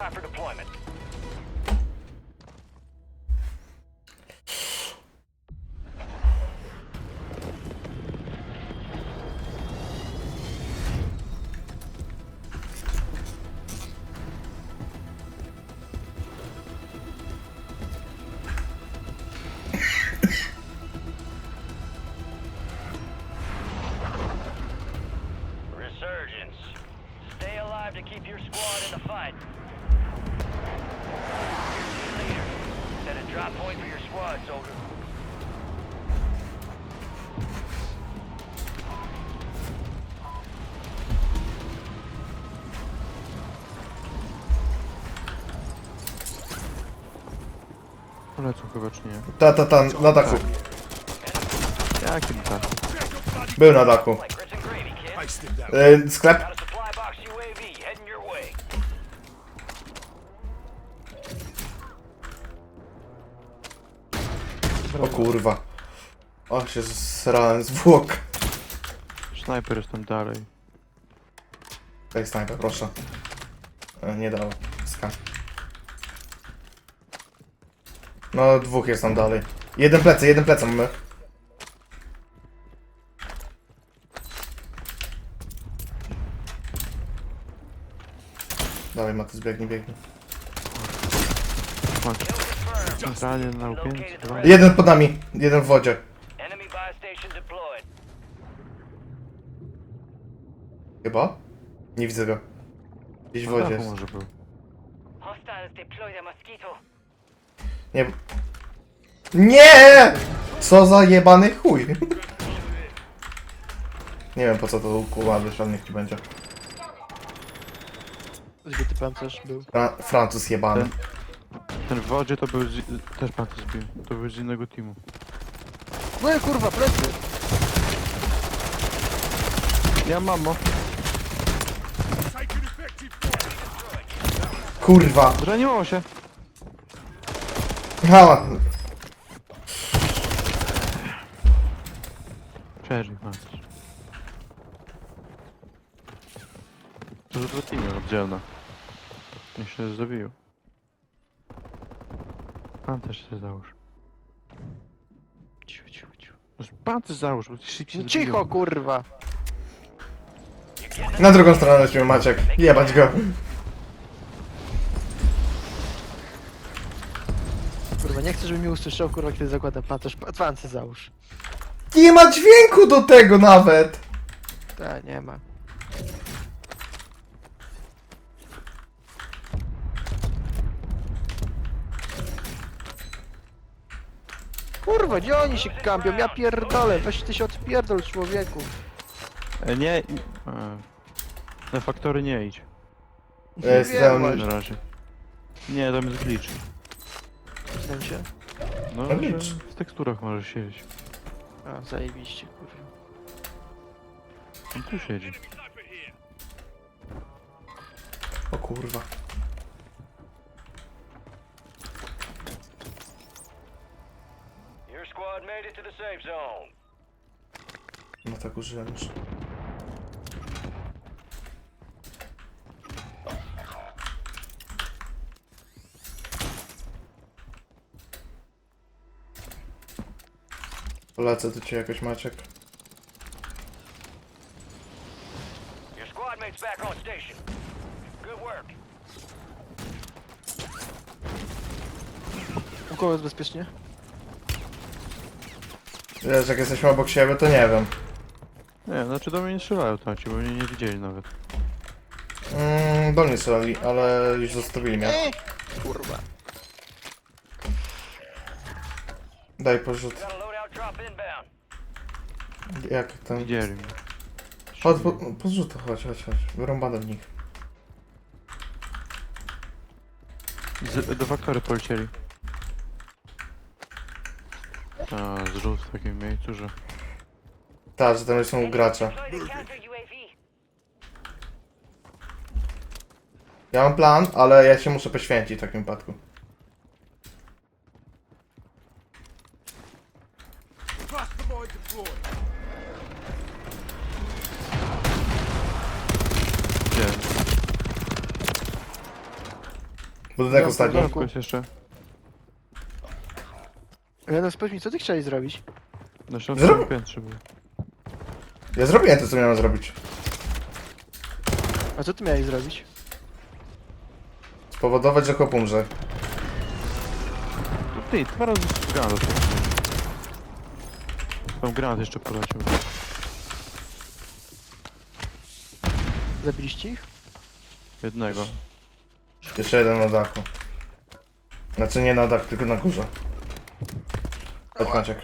Time for deployment. Drop point for your squad, soldier. Polecą chyba czy nie? Ta, ta, ta, na dachu. Jakim tak? Był na dachu. Like grits and gravy, kid. Y, sklep? O kurwa. O, się zsrałem zwłok. Snajper jest tam dalej. Daj snajper, proszę. E, Nie dało. Skan. No, dwóch jest tam dalej. Jeden plecy, jeden plecy mamy. Dawaj, Matys, biegnij, biegnij. Chodź. Centralnie na. Jeden pod nami, jeden w wodzie. Enemy buy station deployed. Chyba? Nie widzę go. Gdzieś w Na wodzie dachu jest. może był. Hostiles deploy the mosquito. Nie. Nie! Co za jebany chuj. Nie wiem po co to układać, ale niech ci będzie. Zbity pancerz był. Fra Francuz jebany. Ten- Ten w wodzie to był z... też pan to zbił. To był z innego teamu. No i kurwa, plecy! Ja mamo. Kurwa. Zraniło się. Hała. Przeżyj pan. To dwa teamy oddzielne. Niech się zabiją. Pan też się załóż. Cicho, cicho, cicho. Pan też załóż, bo ci szybciej No cicho, kurwa! Na drugą stronę lecimy Maciek. Jebać go. Kurwa, nie chcę, żeby mi usłyszał, kurwa, kiedy zakładam pancerz. Pancerz załóż. Nie ma dźwięku do tego nawet. Ta, nie ma. Kurwa, gdzie oni się kampią? Ja pierdolę, weź ty się odpierdol, człowieku. E, nie... i- E, na faktory nie idź. Ja jestem... Na razie. Nie, tam jest glitch. W sensie? No, że glitch. w teksturach możesz siedzieć. A, zajebiście, kurwa. On tu siedzi. O kurwa. It to the safe zone. No tak użyłem już. Polecę do ciebie jakoś Maciek. Your squad mate's back on station. Good work. U kogo jest bezpiecznie? Wiesz, jak jesteśmy obok siebie, to nie wiem. Nie, znaczy do mnie nie strzelają taci, bo mnie nie widzieli nawet. Mm, do mnie strzelali, ale już zostawili mnie. Kurwa. Daj porzut. Jak ten... Widzieli mnie. Chodź, po, chodź, chodź, chodź. Wyrąbane w nich. Z, do faktory polecieli. A, zrzut w takim miejscu, że... Tak, że tam są gracze. Ja mam plan, ale ja się muszę poświęcić w takim wypadku. Gdzie? Budynek ostatni. Jest jeszcze. Lenos, powiedz mi, co ty chciałeś zrobić? Na Zrób- środku piętrze był. Ja zrobiłem to, co miałem zrobić. A co ty miałeś zrobić? Spowodować, że chłop umrze. To Ty, dwa razy granat. Tam granat jeszcze poleciał. Zabiliście ich? Jednego. Jeszcze jeden na dachu. Znaczy nie na dach, tylko na górze. Maciek.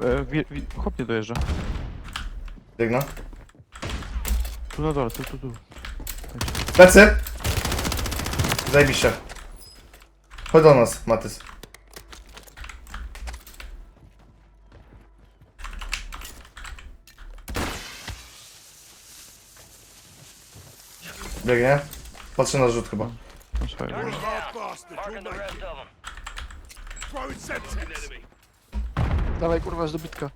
E, wi, wi, chłop nie dojeżdża. Biegnę. Tu na dole, tu, tu, tu. Plecy! Zajebiście. Chodź do nas, Matys. Biegnie. Patrzę na rzut chyba. No słuchaj. Marking the rest of them. Dawaj kurwa z dobytka.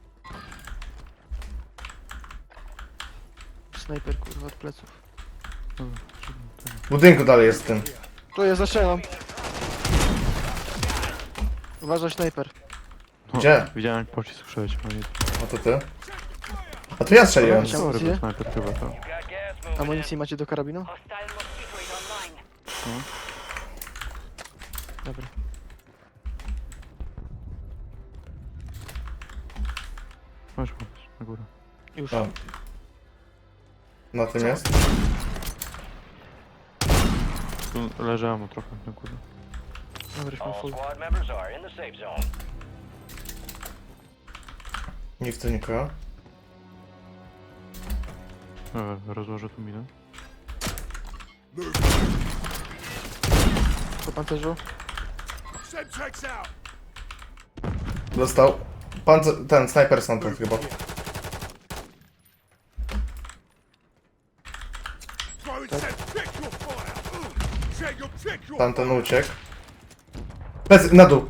Snajper kurwa od pleców. W budynku dalej jest ten. Tu jest, zaczynam. Uważaj snajper. O, Gdzie? Widziałem jak pocisk przeleciał. ale nie- A to ty? A to ja strzeliłem. Dobra, Sorry, Gdzie? był snajper chyba. Amunicji macie do karabinu? Hostile mosquito is online. Dobra. Chodź, chodź, na górę. Już. O. Na tym jest? Tu leżałem trochę na górze. Już mam All full. squad members are in the safe zone. Nie chcę nikogo. E, rozłożę tu minę. Po pancerzu? Dostał. Pan, ten, snajper stamtąd chyba. Tamten uciekł. Plecy, na dół.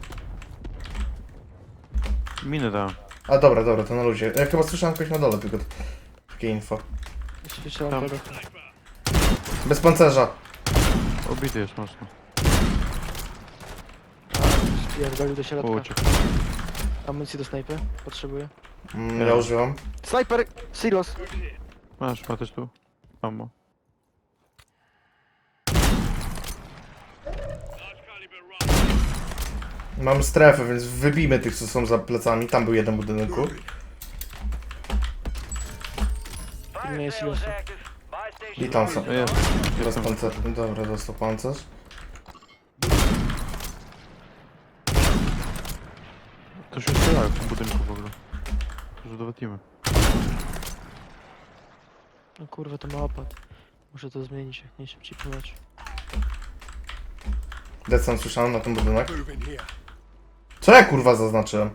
Minę dałem. A dobra, dobra, to na ludzie. Ja chyba słyszałem kogoś na dole, tylko takie info. Tam. tego. Bez pancerza. Obity jest mocno. Spierdolił do środka. uciekł. Amunicji do snajpy? Potrzebuję. Mm, ja używam. Snajper! Silos! Masz, masz tu. Ammo. Mam strefę, więc wybijmy tych, co są za plecami. Tam był jeden budynku. Nie jest sale is losu. active. Buy station I tam są. Jest. Pancerza. Dobra, dostał pancerz. To się strzelają w tym budynku w ogóle. To dwa teamy. No kurwa, to ma opad. Muszę to zmienić, jak najszybciej pływać. Decem słyszałem na ten budynek. Co ja kurwa zaznaczyłem?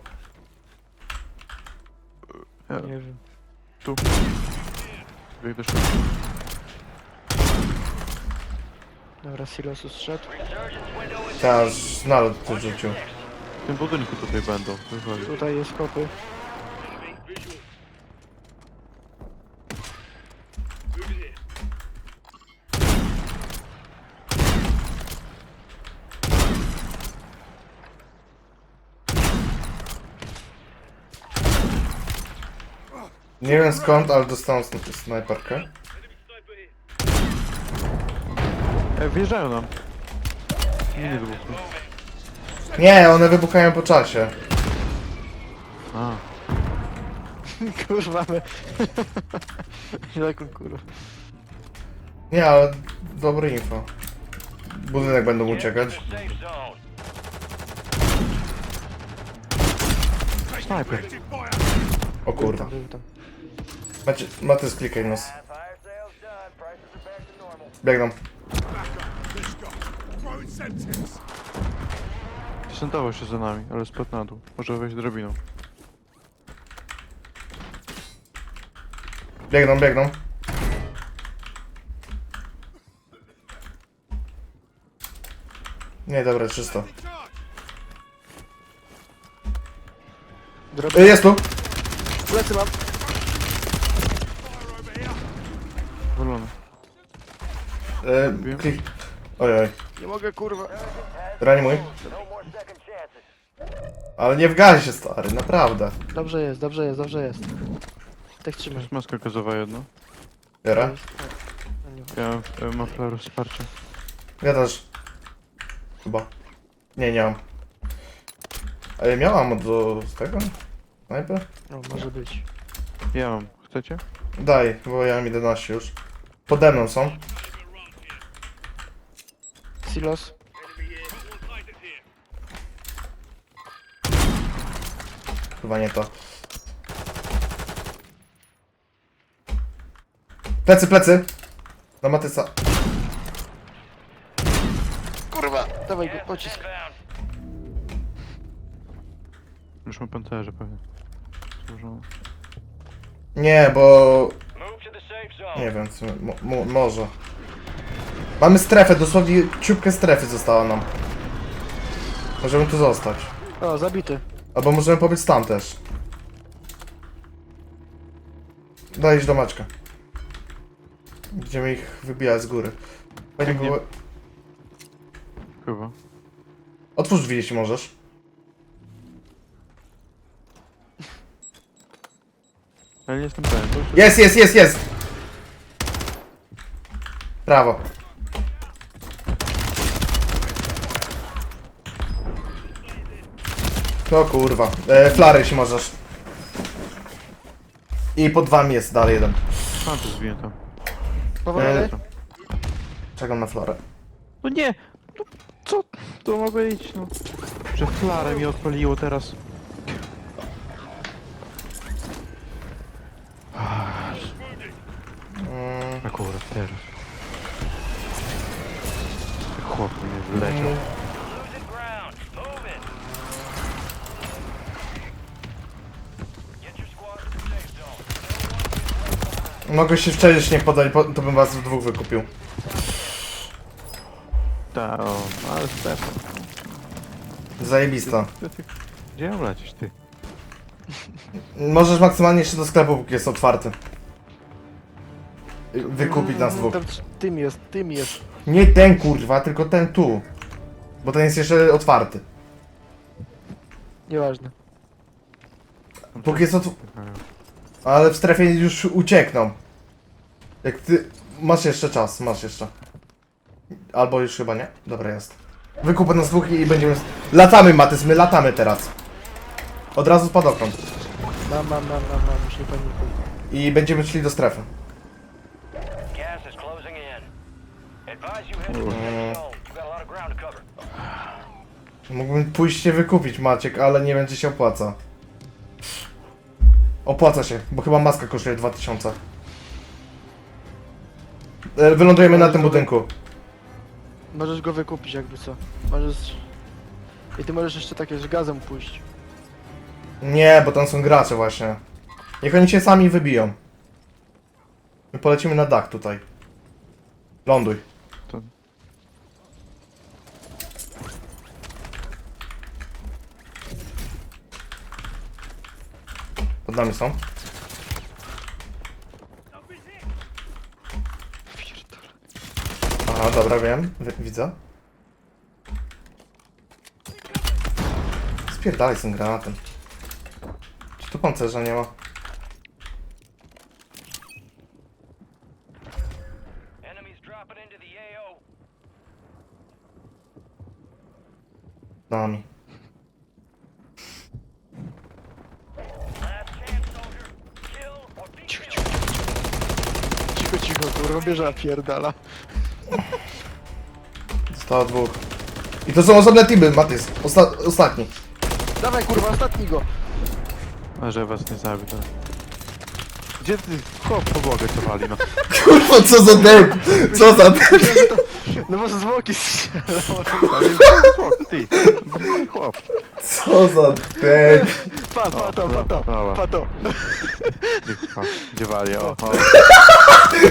Ja, Nie wiem. tu. Bieg do. Dobra, silosu zszedł. Teraz nalot tu rzucił. W tym budynku tutaj będą. Wychodzi. Tutaj jest kopy. Nie wiem skąd, ale dostałem sn- snajperkę. E, wjeżdżają nam. Miny wybuchły. Nie, one wybuchają po czasie. A, kurwa, my. Jaką kurwa. Nie, ale dobre info. Budynek będą uciekać. snajper. O kurwa. Był tam. Macie, Maty sklikaj nos. Fire sale's done. Prices are back to normal. Biegną. Sentował się za nami, ale spadł na dół. Może wejść drobiną. Biegną, biegną. Nie, dobra, czysto. Y, Jest tu! Plecy mam. Wolony. Y, klik... Oj, oj. Nie mogę, kurwa. Reanimuj. No. Ale nie w gazie, stary, naprawdę. Dobrze jest, dobrze jest, dobrze jest. Tak trzymaj. Jest maska gazowa jedna. Biorę. Ja e, mam flarę wsparcia. Ja też. Chyba. Nie, nie mam. A ja miałam do z tego? Snajpy? No, może być. Ja mam. Chcecie? Daj, bo ja mam 11 już. Pode mną są. Silos. Chyba nie to. Plecy, plecy! Do Matysa. Kurwa! Dawaj go, pocisk. Już mam pancerze pewnie. Złożone. Nie, bo... Nie wiem, mo mo może. Mamy strefę, dosłownie ciupkę strefy została nam. Możemy tu zostać. O, zabity. Albo możemy pobiec tam też. Daj iść do Maćka. Będziemy ich wybijać z góry. Biegnie. było... Chyba. Otwórz drzwi, jeśli możesz. Ale nie jestem pewien. Jest, jest, jest, jest! Brawo. No kurwa. E, flary, jeśli możesz. I pod wami jest dalej jeden. Mam to zbiję tam. Powolony? E, Czekam na flarę. No nie! No, co to ma być? No. Że flarę mi odpaliło teraz. Mm, Akurat teraz. Mogę się wcześniej podać, bo- to bym was w dwóch wykupił. Ta, o, ale Stefan. Zajebista. Ty, ty, gdzie lecieć, ty? Możesz maksymalnie jeszcze do sklepu, póki jest otwarty. Wykupić nas dwóch. Tam Tym jest, tym jest. Nie ten kurwa, tylko ten tu. Bo ten jest jeszcze otwarty. Nieważne. Póki jest otw... Ale w strefie już uciekną. Jak ty... Masz jeszcze czas, masz jeszcze. Albo już chyba nie? Dobra, jest. Wykup nas dwóch i będziemy... Latamy, Matys, my latamy teraz. Od razu spadokrąt. Mam, mam, mam, mam, mam, już nie panikuj. I będziemy szli do strefy. Gas is closing in. Advise you head to the safe zone. We've got a lot of ground to cover. Mógłbym pójść się wykupić, Maciek, ale nie wiem, czy się opłaca. Opłaca się, bo chyba maska kosztuje 2000. E, Wylądujemy na tym budynku. Możesz go wykupić jakby co. Możesz... I ty możesz jeszcze takie z gazem pójść. Nie, bo tam są gracze właśnie. Niech oni się sami wybiją. My polecimy na dach tutaj. Ląduj. To... Pod nami są. Dobra, wiem. Wi- widzę. Spierdalaj z tym granatem. Czy tu pancerza nie ma? Enemies dropping into the AO. Za nami. Last chance, soldier. Kill or be Cicho, killed. Cicho, cicho, kurwa, bierze pierdala. Zostało dwóch. I to są osobne teamy, Matys. Osta ostatni. Dawaj kurwa, ostatni go! A że was nie zabił, to... Gdzie ty? Chłop podłogę co wali, no. Kurwa, co za dep! Co za dep! No bo zwłoki strzelał. Chłop, ty. Chłop. Co za dep! Pa, pa to, pa to, Dobra. pa to. Gdzie, o, gdzie wali, o, o.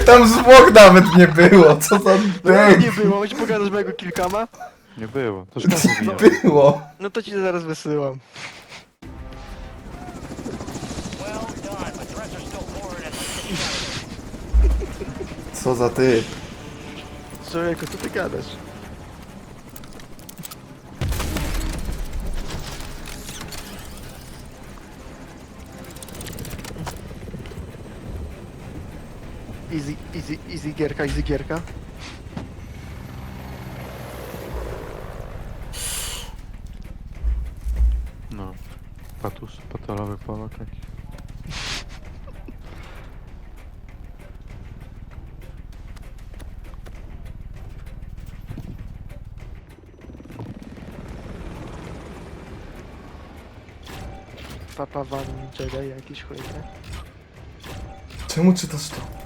Tam zwłok nawet nie było, co za No nie było, możesz pokazać mojego kilkama? Nie było. To szkoda mówiłem. Było. No to ci zaraz wysyłam. Well done, but threats are still pouring in. Co za ty. Człowieku, co ty gadasz? Easy, easy, easy gierka, easy gierka. No. Patus, patolowy Polak jakiś. Papa Van Jedi jakiś chuj, nie? Czemu czytasz to?